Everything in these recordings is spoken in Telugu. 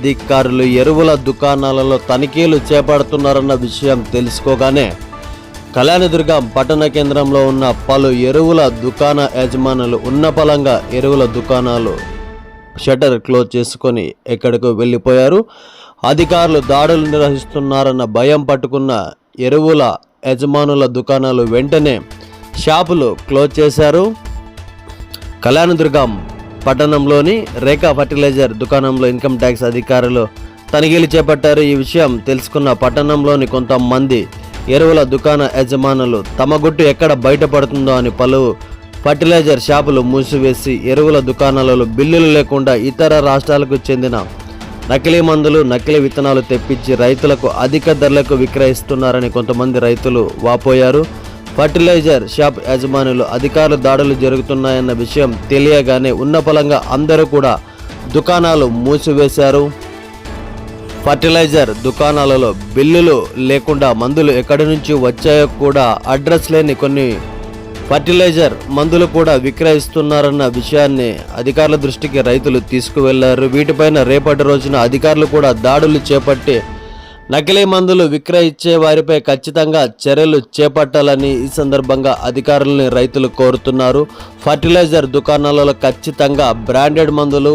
అధికారులు ఎరువుల దుకాణాలలో తనిఖీలు చేపడుతున్నారన్న విషయం తెలుసుకోగానే కళ్యాణదుర్గం పట్టణ కేంద్రంలో ఉన్న పలు ఎరువుల దుకాణ యజమానులు ఉన్నపలంగా ఎరువుల దుకాణాలు షట్టర్ క్లోజ్ చేసుకొని ఎక్కడికో వెళ్ళిపోయారు. అధికారులు దాడులు నిర్వహిస్తున్నారన్న భయం పట్టుకున్న ఎరువుల యజమానుల దుకాణాలు వెంటనే షాపులు క్లోజ్ చేశారు. కళ్యాణదుర్గం పట్టణంలోని రేఖా ఫర్టిలైజర్ దుకాణంలో ఇన్కమ్ ట్యాక్స్ అధికారులు తనిఖీలు చేపట్టారు. ఈ విషయం తెలుసుకున్న పట్టణంలోని కొంతమంది ఎరువుల దుకాణ యజమానులు తమ గుట్టు ఎక్కడ బయటపడుతుందో అని పలు ఫర్టిలైజర్ షాపులు మూసివేసి ఎరువుల దుకాణాలలో బిల్లులు లేకుండా ఇతర రాష్ట్రాలకు చెందిన నకిలీ మందులు నకిలీ విత్తనాలు తెప్పించి రైతులకు అధిక ధరలకు విక్రయిస్తున్నారని కొంతమంది రైతులు వాపోయారు. ఫర్టిలైజర్ షాప్ యజమానులు అధికారులు దాడులు జరుగుతున్నాయన్న విషయం తెలియగానే ఉన్నపలంగా అందరూ కూడా దుకాణాలు మూసివేశారు. ఫర్టిలైజర్ దుకాణాలలో బిల్లులు లేకుండా మందులు ఎక్కడి నుంచి వచ్చాయో కూడా అడ్రస్ లేని కొన్ని ఫర్టిలైజర్ మందులు కూడా విక్రయిస్తున్నారన్న విషయాన్ని అధికారుల దృష్టికి రైతులు తీసుకువెళ్ళారు. వీటిపైన రేపటి రోజున అధికారులు కూడా దాడులు చేపట్టి నకిలీ మందులు విక్రయించే వారిపై ఖచ్చితంగా చర్యలు చేపట్టాలని ఈ సందర్భంగా అధికారులని రైతులు కోరుతున్నారు. ఫర్టిలైజర్ దుకాణాలలో ఖచ్చితంగా బ్రాండెడ్ మందులు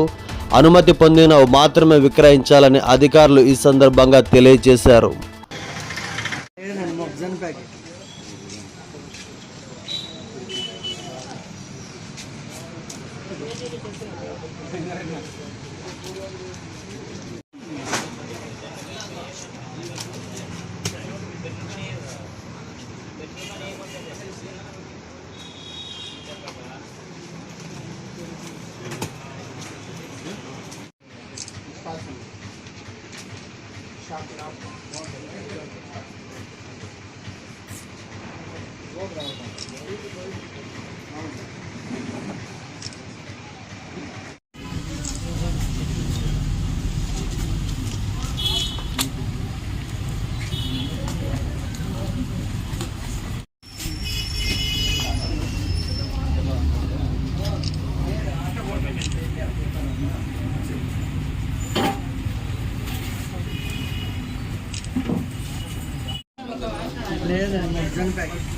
అనుమతి పొందినవి మాత్రమే విక్రయించాలని అధికారులు ఈ సందర్భంగా తెలియజేశారు. లేదండి మొగ్జన్ ప్యాకెట్ లేదండి ప్యాకెట్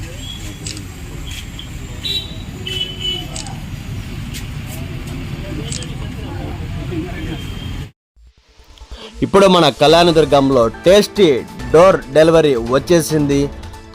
ఇప్పుడు మన కళ్యాణదుర్గంలో టేస్టీ డోర్ డెలివరీ వచ్చేసింది.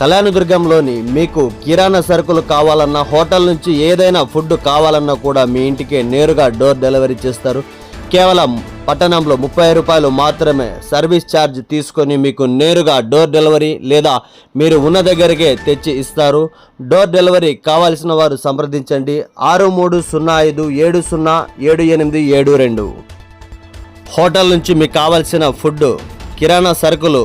కళ్యాణదుర్గంలోని మీకు కిరాణా సరుకులు కావాలన్నా హోటల్ నుంచి ఏదైనా ఫుడ్ కావాలన్నా కూడా మీ ఇంటికి నేరుగా డోర్ డెలివరీ చేస్తారు. కేవలం పట్టణంలో ముప్పై రూపాయలు మాత్రమే సర్వీస్ ఛార్జ్ తీసుకొని మీకు నేరుగా డోర్ డెలివరీ లేదా మీరు ఉన్న దగ్గరికే తెచ్చి ఇస్తారు. డోర్ డెలివరీ కావాల్సిన వారు సంప్రదించండి. ఆరు మూడు సున్నా ఐదు ఏడు సున్నా ఏడు ఎనిమిది ఏడు రెండు. హోటల్ నుంచి మీకు కావాల్సిన ఫుడ్ కిరాణా సరుకులు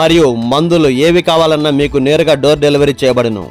మరియు మందులు ఏవి కావాలన్నా మీకు నేరుగా డోర్ డెలివరీ చేయబడును.